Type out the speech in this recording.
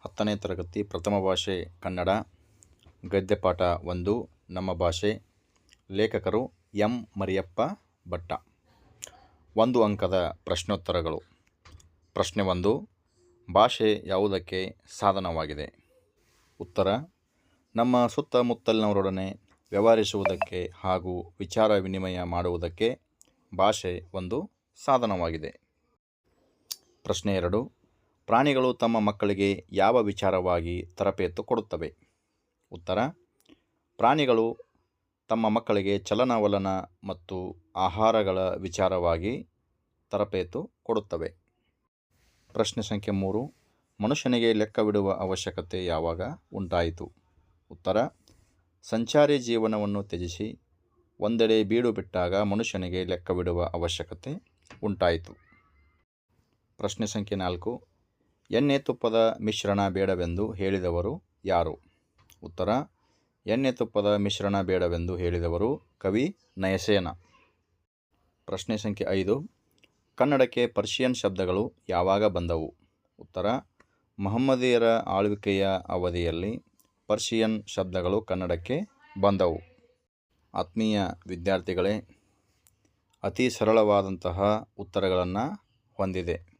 ಹತ್ತನೇ ತರಗತಿ ಪ್ರಥಮ ಭಾಷೆ ಕನ್ನಡ ಗದ್ಯಪಾಠ ಒಂದು, ನಮ್ಮ ಭಾಷೆ, ಲೇಖಕರು ಎಂ. ಮರಿಯಪ್ಪ ಭಟ್ಟ. ಒಂದು ಅಂಕದ ಪ್ರಶ್ನೋತ್ತರಗಳು. ಪ್ರಶ್ನೆ ಒಂದು, ಭಾಷೆ ಯಾವುದಕ್ಕೆ ಸಾಧನವಾಗಿದೆ? ಉತ್ತರ, ನಮ್ಮ ಸುತ್ತಮುತ್ತಲಿನವರೊಡನೆ ವ್ಯವಹರಿಸುವುದಕ್ಕೆ ಹಾಗೂ ವಿಚಾರ ವಿನಿಮಯ ಮಾಡುವುದಕ್ಕೆ ಭಾಷೆ ಒಂದು ಸಾಧನವಾಗಿದೆ. ಪ್ರಶ್ನೆ ಎರಡು ಪ್ರಾಣಿಗಳು ತಮ್ಮ ಮಕ್ಕಳಿಗೆ ಯಾವ ವಿಚಾರವಾಗಿ ತರಬೇತು ಕೊಡುತ್ತವೆ? ಉತ್ತರ, ಪ್ರಾಣಿಗಳು ತಮ್ಮ ಮಕ್ಕಳಿಗೆ ಚಲನವಲನ ಮತ್ತು ಆಹಾರಗಳ ವಿಚಾರವಾಗಿ ತರಬೇತು ಕೊಡುತ್ತವೆ. ಪ್ರಶ್ನೆ ಸಂಖ್ಯೆ ಮೂರು, ಮನುಷ್ಯನಿಗೆ ಲೆಕ್ಕವಿಡುವ ಅವಶ್ಯಕತೆ ಯಾವಾಗ ಉಂಟಾಯಿತು? ಉತ್ತರ, ಸಂಚಾರಿ ಜೀವನವನ್ನು ತ್ಯಜಿಸಿ ಒಂದೆಡೆ ಬೀಡು ಬಿಟ್ಟಾಗ ಮನುಷ್ಯನಿಗೆ ಲೆಕ್ಕವಿಡುವ ಅವಶ್ಯಕತೆ ಉಂಟಾಯಿತು. ಪ್ರಶ್ನೆ ಸಂಖ್ಯೆ ನಾಲ್ಕು ಎಣ್ಣೆ ತುಪ್ಪದ ಮಿಶ್ರಣ ಬೇಡವೆಂದು ಹೇಳಿದವರು ಯಾರು? ಉತ್ತರ, ಎಣ್ಣೆ ತುಪ್ಪದ ಮಿಶ್ರಣ ಬೇಡವೆಂದು ಹೇಳಿದವರು ಕವಿ ನಯಸೇನ. ಪ್ರಶ್ನೆ ಸಂಖ್ಯೆ ಐದು, ಕನ್ನಡಕ್ಕೆ ಪರ್ಷಿಯನ್ ಶಬ್ದಗಳು ಯಾವಾಗ ಬಂದವು? ಉತ್ತರ, ಮಹಮ್ಮದಿಯರ ಆಳ್ವಿಕೆಯ ಅವಧಿಯಲ್ಲಿ ಪರ್ಷಿಯನ್ ಶಬ್ದಗಳು ಕನ್ನಡಕ್ಕೆ ಬಂದವು. ಆತ್ಮೀಯ ವಿದ್ಯಾರ್ಥಿಗಳೇ, ಅತಿ ಸರಳವಾದಂತಹ ಉತ್ತರಗಳನ್ನು ಹೊಂದಿದೆ.